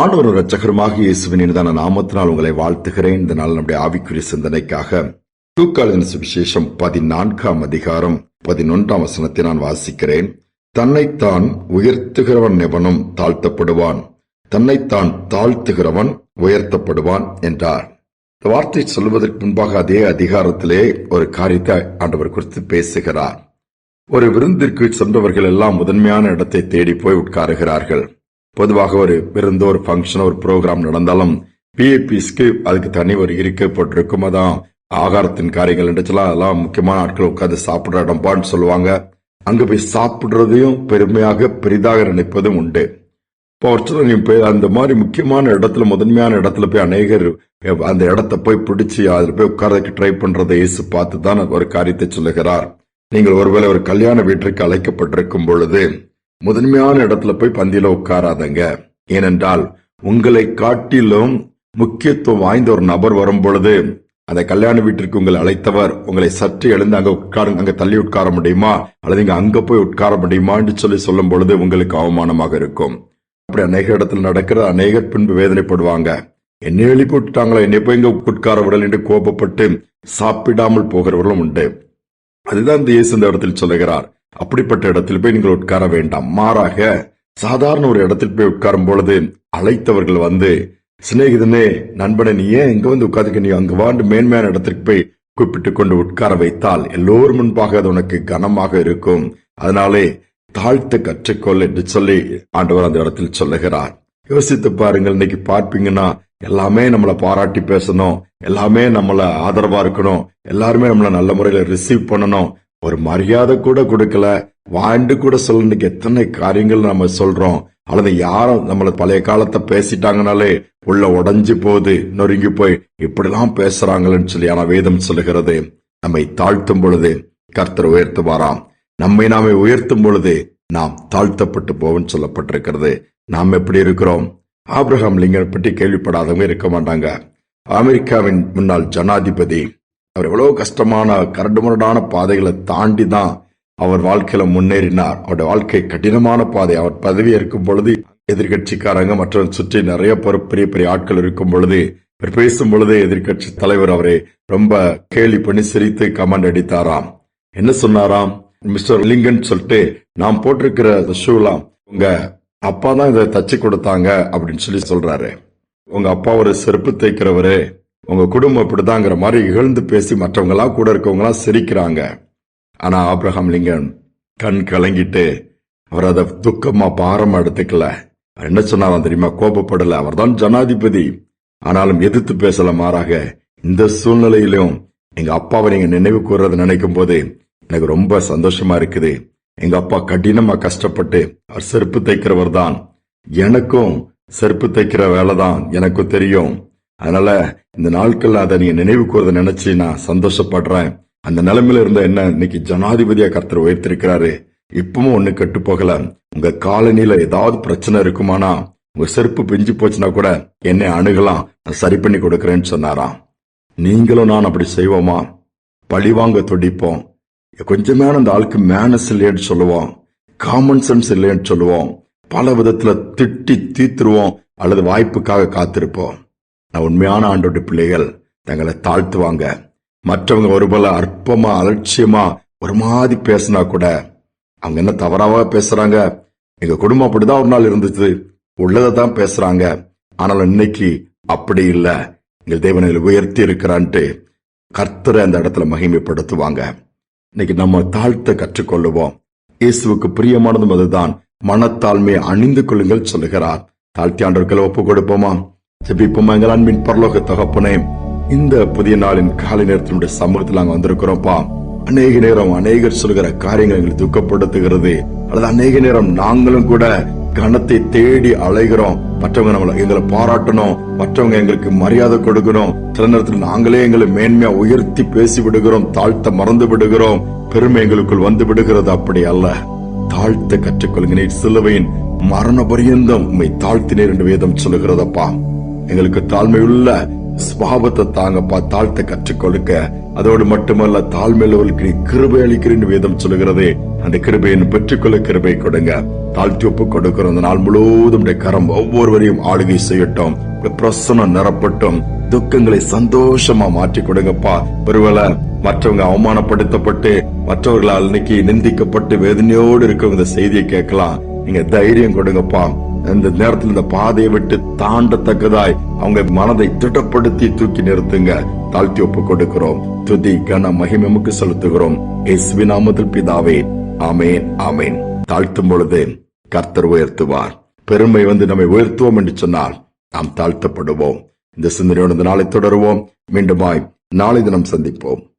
ஆண்டவர் ரச்சகரமாக இயேசுவின் இனிதான நாமத்தினால் உங்களை வாழ்த்துகிறேன். இந்த நாள் நம்முடைய ஆவிக்குரிய சிந்தனைக்காக தூக்காளின் சுவிசேஷம் பதினான்காம் அதிகாரம் பதினொன்றாம் வசனத்தை நான் வாசிக்கிறேன். தன்னைத்தான் உயர்த்துகிறவன் எவனும் தாழ்த்தப்படுவான். தன்னைத்தான் தாழ்த்துகிறவன் உயர்த்தப்படுவான் என்றார். இந்த வார்த்தை சொல்வதற்கு முன்பாக அதே அதிகாரத்திலே ஒரு காரியத்தை ஆண்டவர் குறித்து பேசுகிறார். ஒரு விருந்திற்கு சென்றவர்கள் எல்லாம் முதன்மையான இடத்தை தேடி போய் உட்காருகிறார்கள். பொதுவாக ஒரு விருந்தோ ஒரு ஃபங்க்ஷன் ஒரு ப்ரோக்ராம் நடந்தாலும் பிஏபிஸ்க்கு அதுக்கு தனி ஒரு இருக்கை போட்டிருக்கும் அதான் ஆகாரத்தின் காரியங்கள் என்றுலாம் அதெல்லாம் முக்கியமான ஆட்கள் உட்காந்து சாப்பிட்ற இடம்பான்னு சொல்லுவாங்க. அங்க போய் சாப்பிடுறதையும் பெருமையாக பெரிதாக நினைப்பதும் உண்டு. இப்போ ஒரு போய் அந்த மாதிரி முக்கியமான இடத்துல முதன்மையான இடத்துல போய் அநேகர் அந்த இடத்த போய் பிடிச்சி அதில் போய் உட்கார்றதுக்கு ட்ரை பண்றதை இயேசு பார்த்து தான் ஒரு காரியத்தை சொல்லுகிறார். நீங்கள் ஒருவேளை ஒரு கல்யாண வீட்டிற்கு அழைக்கப்பட்டிருக்கும் பொழுது முதன்மையான இடத்துல போய் பந்தியில உட்காராதங்க. ஏனென்றால் உங்களை காட்டிலும் முக்கியத்துவம் வாய்ந்த ஒரு நபர் வரும் பொழுது அந்த கல்யாண வீட்டிற்கு உங்களை அழைத்தவர் உங்களை சற்று எழுந்து அங்க உட்கார அங்க தள்ளி உட்கார முடியுமா? அல்லது இங்க அங்க போய் உட்கார முடியுமான்னு சொல்லி சொல்லும் பொழுது உங்களுக்கு அவமானமாக இருக்கும். அப்படி அநேக இடத்துல நடக்கிற அநேகர் பின்பு வேதனைப்படுவாங்க. என்னை எழுப்பி விட்டுட்டாங்களா என்னை போய் இங்க உட்கார விடல் என்று கோபப்பட்டு சாப்பிடாமல் போகிறவர்களும் உண்டு. அதுதான் இந்த இயேசு இந்த இடத்தில் சொல்லுகிறார். அப்படிப்பட்ட இடத்தில் போய் நீங்கள் உட்கார வேண்டாம். மாறாக சாதாரண ஒரு இடத்தில் போய் உட்காரும் பொழுது அழைத்தவர்கள் வந்து சிநேகிதனே நண்பனை நீ ஏன் இங்க வந்து உட்கார்ந்துக்க நீ அங்கு வாண்டு மேன்மையான இடத்திற்கு போய் கூப்பிட்டு கொண்டு உட்கார வைத்தால் எல்லோரும் முன்பாக அது உனக்கு கனமாக இருக்கும். அதனாலே தாழ்த்த கற்றுக்கொள் என்று சொல்லி ஆண்டவர் அந்த இடத்தில் சொல்லுகிறார். யோசித்து பாருங்கள் இன்னைக்கு பார்ப்பீங்கன்னா எல்லாமே நம்மளை பாராட்டி பேசணும் எல்லாமே நம்மள ஆதரவா இருக்கணும் எல்லாருமே நம்மள நல்ல முறையில ரிசீவ் பண்ணணும் ஒரு மரியாதை கூட கொடுக்கல வாழ்ந்து கூட சொல்ல எத்தனை காரியங்கள் நம்ம சொல்றோம். அல்லது யாரும் நம்மள பழைய காலத்தை பேசிட்டாங்கனாலே உள்ள உடைஞ்சு போகுது நொறுங்கி போய் இப்படிலாம் பேசுறாங்களேன்னு சொல்லி ஆனா வேதம் சொல்லுகிறது. நம்மை தாழ்த்தும் பொழுது கர்த்தர் உயர்த்துவாராம். நம்மை நாமே உயர்த்தும் பொழுது நாம் தாழ்த்தப்பட்டு போவோம் சொல்லப்பட்டிருக்கிறது. நாம் எப்படி இருக்கிறோம்? ஆப்ரஹாம் லிங்கன் பற்றி கேள்விப்படாதவங்க இருக்க மாட்டாங்க. அமெரிக்காவின் முன்னாள் ஜனாதிபதி அவர் எவ்வளவு கஷ்டமான கரடுமுரடான பாதைகளை தாண்டி தான் அவர் வாழ்க்கையில முன்னேறினார். அவருடைய வாழ்க்கை கடினமான பாதை. அவர் பதவி இருக்கும் பொழுது எதிர்கட்சிக்காரங்க மற்றும் சுற்றி நிறைய பெரிய பெரிய ஆட்கள் இருக்கும் பொழுது இவர் பேசும் பொழுது எதிர்கட்சி தலைவர் அவரை ரொம்ப கேலி பண்ணி சிரித்து கமெண்ட் அடித்தாராம். என்ன சொன்னாராம்? மிஸ்டர் லிங்கன் சொல்லிட்டு நாம் போட்டிருக்கிற ஷூலாம் உங்க அப்பா தான் இதை தச்சு கொடுத்தாங்க அப்படின்னு சொல்லி சொல்றாரு. உங்க அப்பா ஒரு செருப்பு தைக்கிறவரு உங்க குடும்பம் இப்படிதாங்கிற மாதிரி இகழ்ந்து பேசி மற்றவங்களாம் கூட இருக்கவங்களாம் சிரிக்கிறாங்க. ஆனா ஆப்ரஹாம் லிங்கன் கண் கலங்கிட்டு அவர் அதை துக்கமா பாரம் எடுத்துக்கல. அவர் என்ன சொன்னாராம் தெரியுமா? கோபப்படல. அவர்தான் ஜனாதிபதி. ஆனாலும் எதிர்த்து பேசல மாறாக இந்த சூழ்நிலையிலும் எங்க அப்பாவை நீங்க நினைவு கூறுறதை நினைக்கும் போது எனக்கு ரொம்ப சந்தோஷமா இருக்குது. எங்க அப்பா கடினமா கஷ்டப்பட்டு அவர் செருப்பு தைக்கிறவர் தான் எனக்கும் செருப்பு தைக்கிற வேலை தான் எனக்கும் தெரியும். அதனால இந்த நாட்கள்ல அதை நீ நினைவு கூறத நினைச்சு நான் சந்தோஷப்படுறேன். அந்த நிலைமையில இருந்த என்ன இன்னைக்கு ஜனாதிபதியா கர்த்தர் உயர்த்திருக்கிறாரு. இப்பவும் ஒண்ணு கெட்டு போகல. உங்க காலனில ஏதாவது பிரச்சனை இருக்குமானா உங்க செருப்பு பிஞ்சு போச்சுன்னா கூட என்னை அணுகலாம். நான் சரி பண்ணி கொடுக்கறேன்னு சொன்னாராம். நீங்களும் நான் அப்படி செய்வோமா? பழிவாங்க துடிப்போம். கொஞ்சமான அந்த ஆளுக்கு மேனஸ் இல்லைன்னு சொல்லுவோம். காமன் சென்ஸ் இல்லைன்னு சொல்லுவோம். பல விதத்துல திட்டி தீத்துருவோம். அல்லது வாய்ப்புக்காக காத்திருப்போம். நான் உண்மையான ஆண்டோட பிள்ளைகள். தங்களை தாழ்த்துவாங்க. மற்றவங்க ஒருபோல அற்பமா அலட்சியமா ஒரு மாதிரி பேசினா கூட அவங்க என்ன தவறாவா பேசுறாங்க? எங்க குடும்பம் அப்படிதான் ஒரு நாள் இருந்துச்சு. உள்ளதை தான் பேசுறாங்க. ஆனால் இன்னைக்கு அப்படி இல்ல. எங்கள் தேவனில் உயர்த்தி இருக்கிறான்ட்டு கர்த்தரை அந்த இடத்துல மகிமைப்படுத்துவாங்க. இன்னைக்கு நம்ம தாழ்த்த கற்றுக்கொள்ளுவோம். இயேசுவுக்கு பிரியமானதும் அதுதான். மனத்தாழ்மையை அணிந்து கொள்ளுங்கள் சொல்லுகிறார். தாழ்த்தி ஆண்டவர்களை ஒப்பு கொடுப்போமா ஜெபிப்போமா எங்கள் அன்பின் பரலோக தகப்பனே இந்த புதிய நாளின் காலை நேரத்தினுடைய சமூகத்தில் நாங்கள் வந்திருக்கிறோம்ப்பா. அநேக நேரம் அநேகர் சொல்கிற காரியங்கள் எங்களை துக்கப்படுத்துகிறது. அல்லது அநேக நேரம் நாங்களும் கூட கணத்தை தேடி அலைகிறோம். மற்றவங்க நம்மளை எங்களை பாராட்டணும். மற்றவங்க எங்களுக்கு மரியாதை கொடுக்கணும். சில நேரத்தில் நாங்களே எங்களை மேன்மையா உயர்த்தி பேசி விடுகிறோம். தாழ்த்த மறந்து விடுகிறோம். பெருமை எங்களுக்குள் வந்து விடுகிறது. அப்படி அல்ல. தாழ்த்த கற்றுக்கொள்கிறேன். சிலுவையின் மரண பரியந்தம் உம்மை தாழ்த்தினேர் என்று வேதம் சொல்லுகிறதப்பா. எங்களுக்கு தாழ்மையுள்ள சுவாபத்தை தாங்கப்பா தாழ்த்த கற்றுக் கொடுக்க அதோடு மட்டுமல்ல தாழ்மையுள்ளவர்களுக்கு நீ கிருபை அளிக்கிறேன் வேதம் சொல்லுகிறதே அந்த கிருபையை பெற்றுக்கொள்ள கிருபை கொடுங்க. தாழ்த்தி ஒப்பு கொடுக்கிறோம். அந்த நாள் முழுவதும் கரம் ஒவ்வொருவரையும் ஆளுகை செய்யட்டும். பிரசனம் நிரப்பட்டும். துக்கங்களை சந்தோஷமா மாற்றி கொடுங்கப்பா. ஒருவேளை மற்றவங்க அவமானப்படுத்தப்பட்டு மற்றவர்களால் இன்னைக்கு நிந்திக்கப்பட்டு வேதனையோடு இருக்கிற இந்த செய்தியை கேட்கலாம். நீங்க தைரியம் கொடுங்கப்பா. இந்த நேரத்தில் இந்த பாதையை விட்டு தாண்டத்தக்கதாய் அவங்க மனதை திடப்படுத்தி தூக்கி நிறுத்துங்க. தாழ்த்தி ஒப்பு கொடுக்கிறோம். துதி கன மகிமமுக்கு செலுத்துகிறோம். எஸ்வி நாமத்தில் பிதாவே ஆமேன் ஆமேன். தாழ்த்தும் பொழுது கர்த்தர் உயர்த்துவார். பெருமை வந்து நம்மை உயர்த்துவோம் என்று சொன்னால் நாம் தாழ்த்தப்படுவோம். இந்த சிந்தனையோடு இந்த நாளை தொடருவோம். மீண்டுமாய் நாளை தினம் சந்திப்போம்.